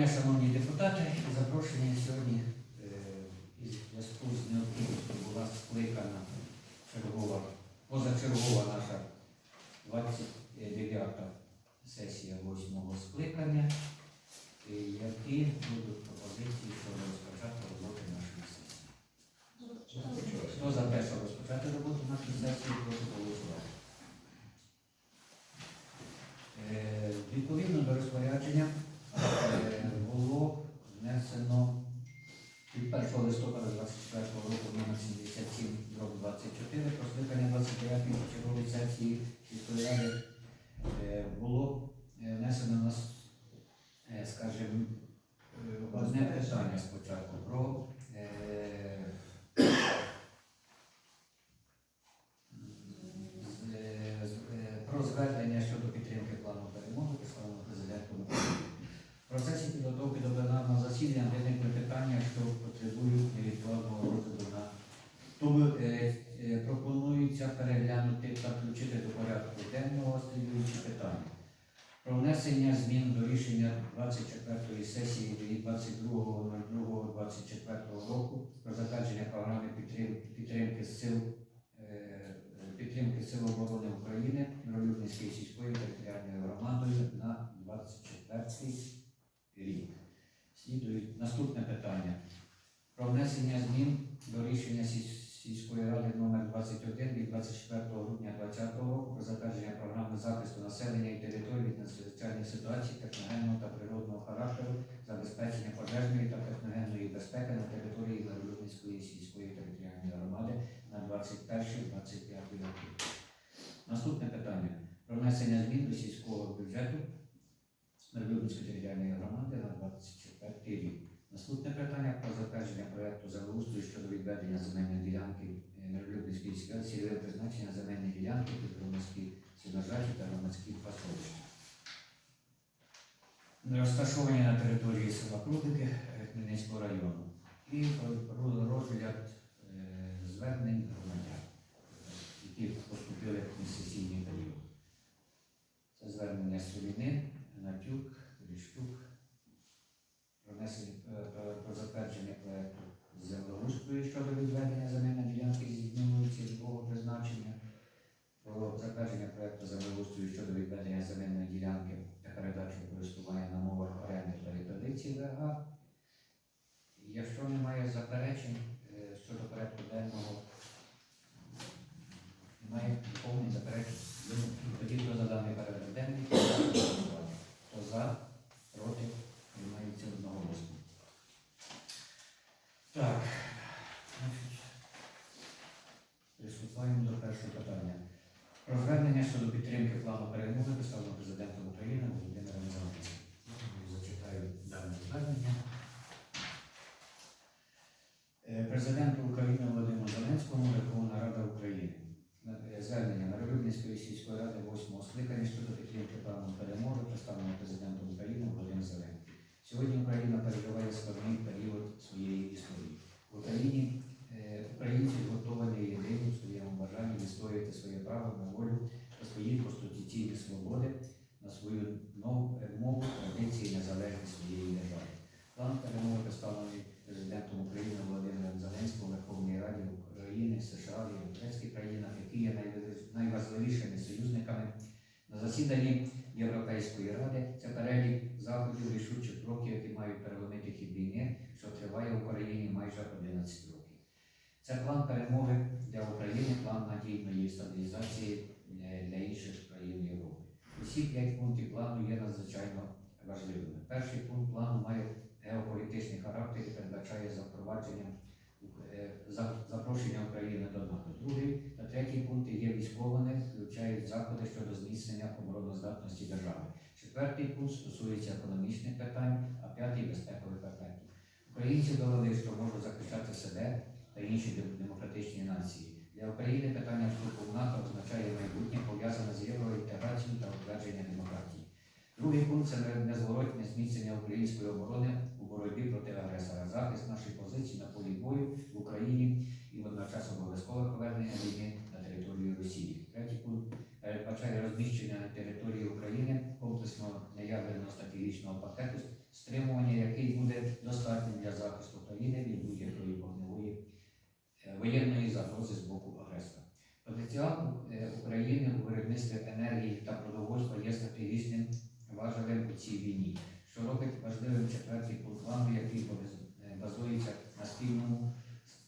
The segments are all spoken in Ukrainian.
дня, шановні депутати. запрошені сьогодні е, із зв'язку з необхідністю була скликана чергова, позачергова наша 29-та сесія 8-го скликання. Е, Які будуть пропозиції щодо розпочати роботи нашої сесії? Хто за те, щоб розпочати роботу нашої сесії, прошу голосувати. Е, Відповідно до розпорядження е, було внесено від 1 листопада 24 року номер 77 дроб 24 про скликання 29-ї чергової сесії сільської ради е, було е, внесено нас, е, скажімо, е, одне питання спочатку про е, з- е, з- е, про звернення щодо підтримки плану перемоги представленого президентом України. В процесі підготовки до пленарного засідання виникли питання, що потребують невідкладного розгляду на тому е, е, пропонується переглянути та включити до порядку денного слідуючі питання. Про внесення змін до рішення 24-ї сесії від 22.02.24 року про затвердження програми підтримки, підтримки сил е, підтримки Сил оборони України Миролюбницької сільської територіальної громадою на 24 рік. Слідують наступне питання. Про внесення змін до рішення сільської ради номер 21 від 24 грудня 2020 року про затвердження програми захисту населення і територій від надзвичайних ситуацій техногенного та природного характеру, забезпечення пожежної та техногенної безпеки на території Миролюбницької сільської територіальної громади на 21-25 роки. Наступне питання про внесення змін до сільського бюджету Миролюбницької територіальної громади на 24 рік. Наступне питання про затвердження проекту землеустрою щодо відведення земельної ділянки е, Миролюбницької сільської цільове призначення земельної ділянки під громадські сіножаті та громадські пасовища. Розташовані на території села Крутики е, Хмельницького району. І розгляд е, звернень громадян, які поступили в сесійний період. Це звернення Соліни, Натюк, про внесення е, про- про затвердження проекту землеустрою щодо відведення земельної ділянки зі зміною цільового призначення, про затвердження проекту землеустрою щодо відведення земельної ділянки та передачу користування на мовах оренди та відтрадиції ВГА. Якщо немає заперечень е, щодо порядку денного, немає повних заперечень, ну, тоді хто за даний порядок денний, прошу голосувати. хто за, проти, приймається одноголосно. Так, значить, приступаємо до першого питання. Про звернення щодо підтримки плану перемоги представленого президентом України Володимиром Зеленським. Зачитаю дане звернення. Е, Президенту України Володимиру Зеленському Верховна Рада України. Е, Звернення Миролюбницької сільської ради 8 скликання щодо підтримки плану перемоги представленого президентом України Володимиром Зеленським. Сьогодні Україна переживає складний період своєї історії. В Україні е, українці згуртовані єдині в своєму бажанні відстояти своє право на волю та свої конституційні свободи на свою нову е, мову, традиції і незалежність своєї держави. План перемоги представлений президентом України Володимиром Зеленським у Верховній Раді України, США і європейських країнах, які є найважливішими союзниками на засіданні Європейської ради. Це перелік заходів рішучих кроків, які мають переломити хід війни, що триває в Україні майже 11 років. Це план перемоги для України, план надійної стабілізації е, для інших країн Усі п'ять пунктів плану є надзвичайно важливими. Перший пункт плану має геополітичний характер і передбачає запровадження е, запрошення України до НАТО. Другий та третій пункти є військовими, включають заходи щодо зміцнення обороноздатності держави. Четвертий пункт стосується економічних питань, а п'ятий безпекових аспектів. Українці довели, що можуть захищати себе та інші демократичні нації. Для України питання вступу в НАТО означає майбутнє пов'язане з євроінтеграцією та. Другий пункт це незворотне зміцнення української оборони у боротьбі проти агресора, захист нашої позиції на полі бою в Україні і водночас обов'язкове повернення війни на територію Росії. Третій пункт передбачає розміщення на території України комплексного неядерного стратегічного пакету, стримування захист України від будь-якої вогневої е, воєнної загрози з боку агресора. Потенціал е, України у виробництві енергії та продовольства є стратегічним важелем у цій війні, що робить важливим четвертий пункт плану, який е, базується на спільному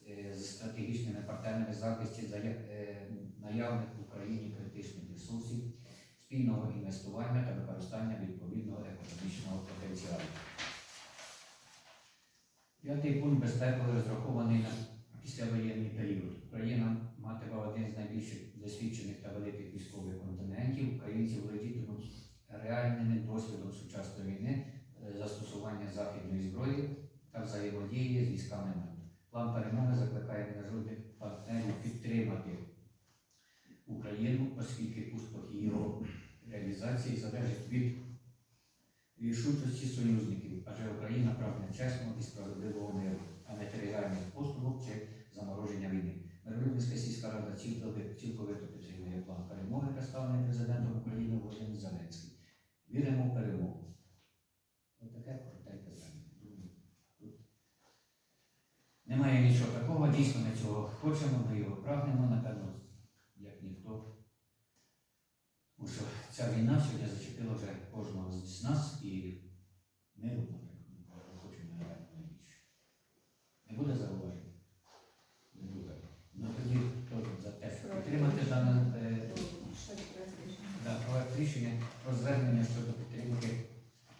е, з стратегічними партнерами захисті е, наявних в Україні критичних ресурсів, спільного інвестування та використання відповідного економічного потенціалу. П'ятий пункт безпековий розрахований на післявоєнний період. Україна матиме один з найбільших досвідчених та великих військових континентів. Українці володітимуть сучасної війни, е, застосування західної зброї та взаємодії з військами НАТО. План перемоги закликає міжнародних партнерів підтримати Україну, оскільки успіх її реалізації залежить від рішучості союзників, адже Україна прагне чесного і справедливого миру, а не територіальних поступок чи замороження війни. Миролюбницька сільська рада цілковито підтримує план перемоги, представлений президентом України Володимиром Зеленським. Віримо в перемогу. Ось таке коротеньке звернення. Думаю, тут Немає нічого такого, дійсно ми цього хочемо, ми його прагнемо, напевно, як ніхто. Тому що ця війна сьогодні зачепила вже кожного з нас і ми робимо хочемо напевно найбільше. Не буде зауважень? Не буде. Ну тоді теж за те, щоб підтримати дане е, проект рішення про звернення щодо підтримки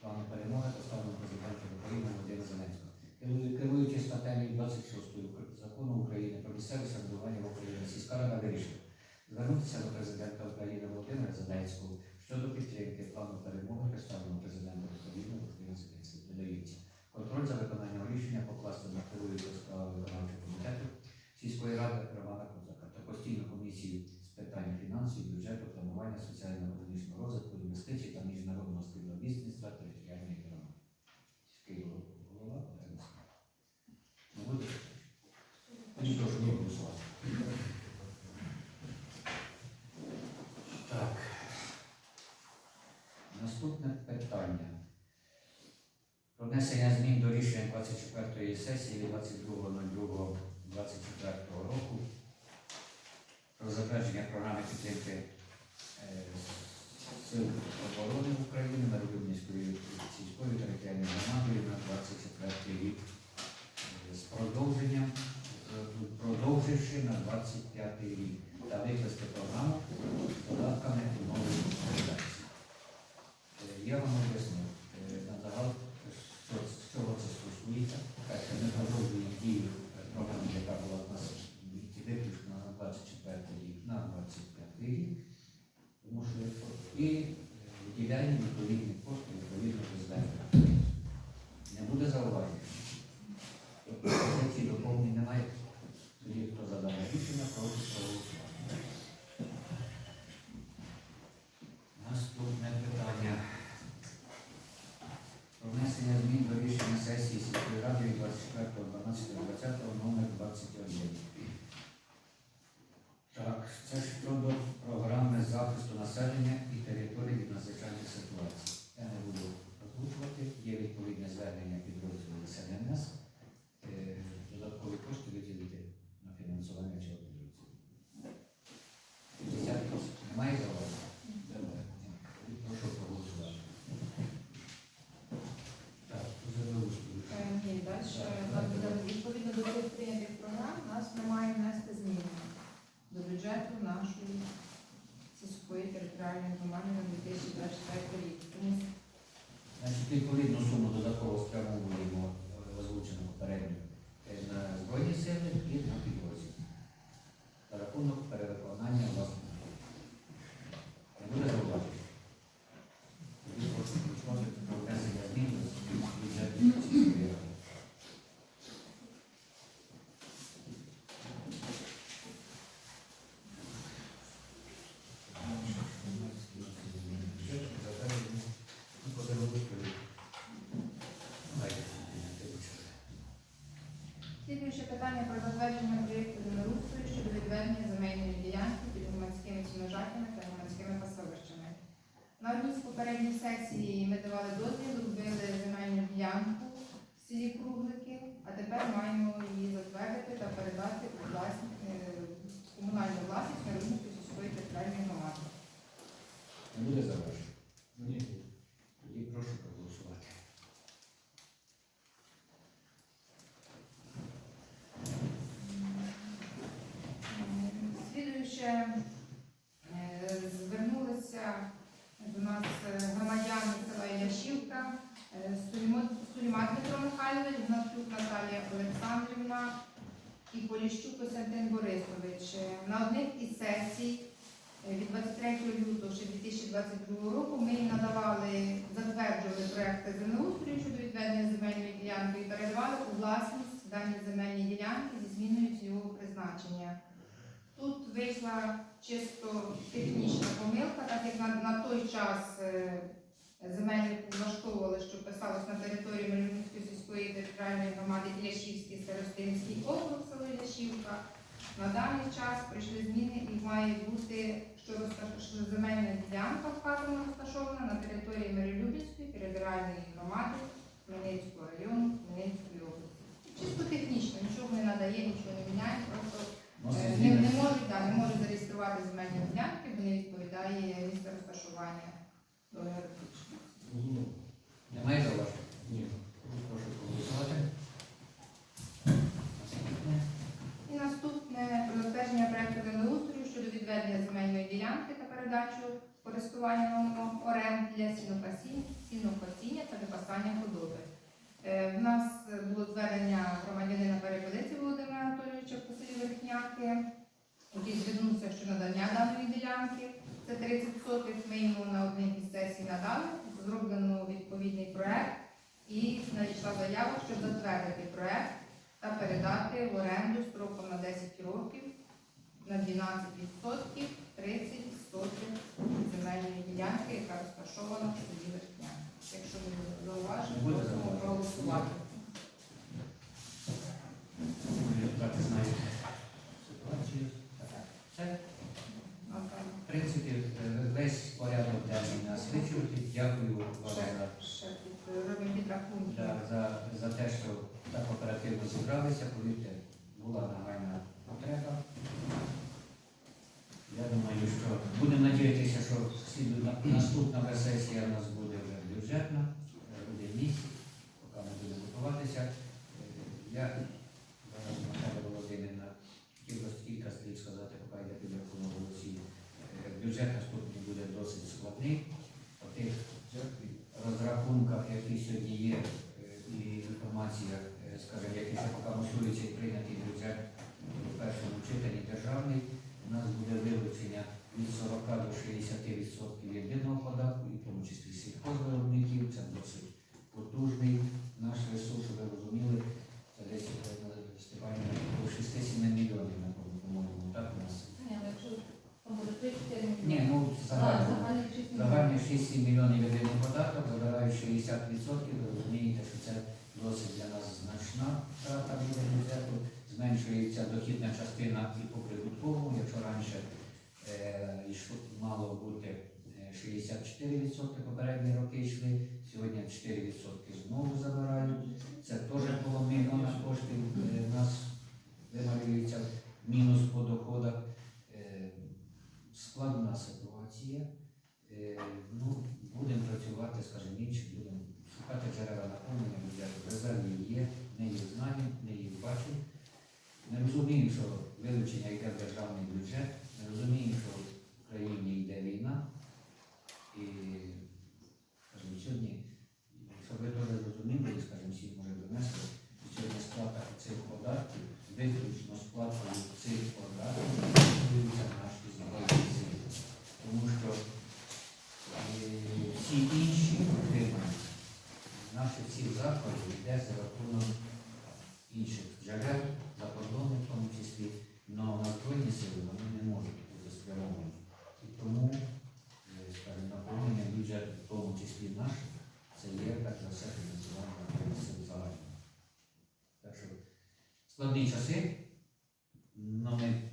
плану перемоги поставленого президентом України Володимира Зеленського. Керую- Керуючись статтею 26 закону України про місцеве самоврядування в Україні, сільська рада вирішила звернутися до президента України Володимира Зеленського щодо підтримки плану перемоги, представленого президентом України Володимира Зеленського. Додається контроль за виконанням рішення покласти на керуючого справи виконавчого комітету сільської ради Романа Козака та постійну комісію з питань фінансів, планування соціально-економічного розвитку, інвестицій та міжнародного співробітництва територіальної громади. Сільський голова. Не буде? Тоді прошу голосувати. Так. Наступне питання. Про внесення змін до рішення 24-ї сесії 22.02.24 року про затвердження програми підтримки Сил оборони України на Народівницької сільської територіальної громади на 24 рік е, з продовженням, е, продовживши на 25 рік та викласти програму з додатками новій. Е, Я вам об'ясню е, на загал, що з чого це стосується. Перше, ми продовжуємо дію е, програми, яка була в нас виключно на 24 рік, на 25 рік, тому що і е, виділяємо відповідні кошти відповідно президента. Не буде зауваження. Тобто ці доповнень немає. Тоді хто за дане рішення, прошу проголосувати. Наступне питання. Про внесення змін до рішення сесії сільської ради від 24.12.20 номер 21. Так, це щодо програми захисту населення і територій від надзвичайних ситуацій. Я не буду озвучувати. Є відповідне звернення підрозділу СННС. Е, Додаткові кошти виділити на фінансування цього підрозділу. 50 тисяч. Немає зауважень? Немає. Тоді Прошу проголосувати. Так, Зеленський. Ні, далі відповідно до цих прийнятих програм нас ми маємо внести зміни до бюджету нашої територіальної громади на 2024 рік. Значить, відповідну суму додатково спрямовуємо е, озвучену попередньо е, на Збройні сили і на підрозділ. За рахунок перевиконання власних. Не буде зауважень. Тоді прошу голосувати про внесення змін до бюджету сільської ради. Бюджету затвердження. Ну, подивимось, Давайте, дивіться. слідуюче питання про затвердження проєкту землеустрою щодо відведення земельної ділянки під громадськими ціножатями та громадськими пасовищами. На одній з попередніх сесій ми давали дозвіл, робили земельну ділянку в селі Круглики, а тепер тепер маємо її затвердити та передати у власність, е, в комунальну власність на Рівненської сільської територіальної громади. Не буде зауважень? Ні. Тоді прошу проголосувати. Слідуюче е, звернулися до нас е, громадяни села Яшівка, е, Сулімо- Сулімат Дмитро Михайлович, Гнатюк Наталія Олександрівна і Поліщук Костянтин Борисович. Е, На одних із сесій е, від 23 лютого 2022 року ми надавали, затверджували проекти землеустрою щодо відведення земельної ділянки і передавали у власність дані земельні ділянки зі зміною цільового призначення. Тут вийшла чисто технічна помилка, так як на, на той час е, земельнику влаштовували, що писалось на території Мельничської сільської територіальної громади Іляшівський Іляшівка. На даний час прийшли зміни і має бути, що, що земельна ділянка вказана розташована на території Миролюбівської територіальної громади Хмельницького району Хмельницької області. Чисто технічно, нічого не надає, нічого не міняє, просто Е, Не, не можуть, да, не можуть зареєструвати земельні ділянки, бо не відповідає місце розташування до географічного. Немає зауважень? Ні. Прошу проголосувати. Наступне. І наступне про затвердження проекту землеустрою щодо відведення земельної ділянки та передачу користування на оренду для сінокосіння, та випасання худоби. Е, В нас було звернення громадянина Перепелиці Володимира Анатолійовича по селі Верхняки, який звернувся щодо надання даної ділянки. Це 30 сотих, ми йому на одній із сесій надали, зроблено відповідний проект і надійшла заява, щоб затвердити проект та передати в оренду строком на 10 років на 12% 30 сотих земельної ділянки, яка розташована в селі Верхняки. Якщо Не буде просимо проголосувати. Там В принципі, весь порядок денний нас вичерпів. Дякую вам за, е, за, за те, що так оперативно зібралися. Повірте, була нагальна потреба. Я думаю, що будемо надіятися, що наступна сесія у нас буде вже бюджетна, е, буде місяць, поки ми будемо готуватися. Е, Я зараз Наталя Володимирівна хотів кілька слів сказати, поки йде підрахунок голосів. Е, Бюджет наступний буде досить складний. По тих розрахунках, які сьогодні є, і інформація, скажімо, які ще поки можливість прийнятий бюджет у першому читанні державний, у нас буде вилучення від 40 до 60% єдиного податку, і в тому числі сільхозвиробників. Це досить потужний наш ресурс, ви розуміли, це десь е, Степанівна до 6-7 мільйонів, напевно, по-моєму, так у нас. Ні, але якщо там буде 3-4 Ні, ну загально. загальний 6 мільйонів. Загальний 6-7 мільйонів єдиний податок, забирають 60%, ви розумієте, що це досить для нас значна втрата бюджету. Зменшується дохідна частина і по прибутковому, якщо раніше мало бути е, 64% попередні роки йшли, сьогодні 4% знову забирають. Це теж було мільйона коштів е, в нас вималюється мінус по доходах. Е, складна ситуація. Е, ну, будемо працювати, скажімо, інші, будемо шукати джерела наповнення бюджету. Резервів є, ми їх знаємо, ми їх бачимо. Ми розуміємо, що вилучення йде в державний бюджет, ми розуміємо, що в країні йде війна. І скажімо, сьогодні, щоб ви теж розуміли, і, скажімо, всі може донесли, що сьогодні сплата цих податків, виключно сплатою цих податків, фінансуються наші збройні сили. Тому що е, всі інші отримання наших всіх закладів йде за рахунок інших джерел, закордонних в тому числі, але на збройні сили вони не можуть бути спрямовані. І тому, е, скажімо, наповнення бюджету, в тому числі наш, це є перш за все фінансування сил загально. Так що складні часи, але ми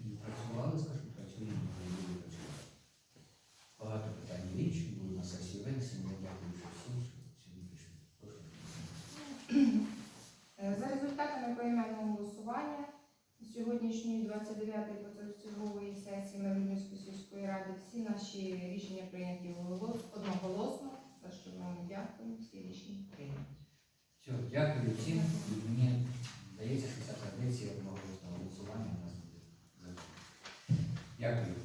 Е, за результатами поіменного голосування сьогоднішньої 29-ї позачергової сесії Мирнівської сільської ради всі наші рішення прийняті одноголосно, за що вам дякуємо всі рішення прийняті. Все, дякую всім. Мені здається, що ця традиція одноголосного голосування у нас буде завжди. Дякую.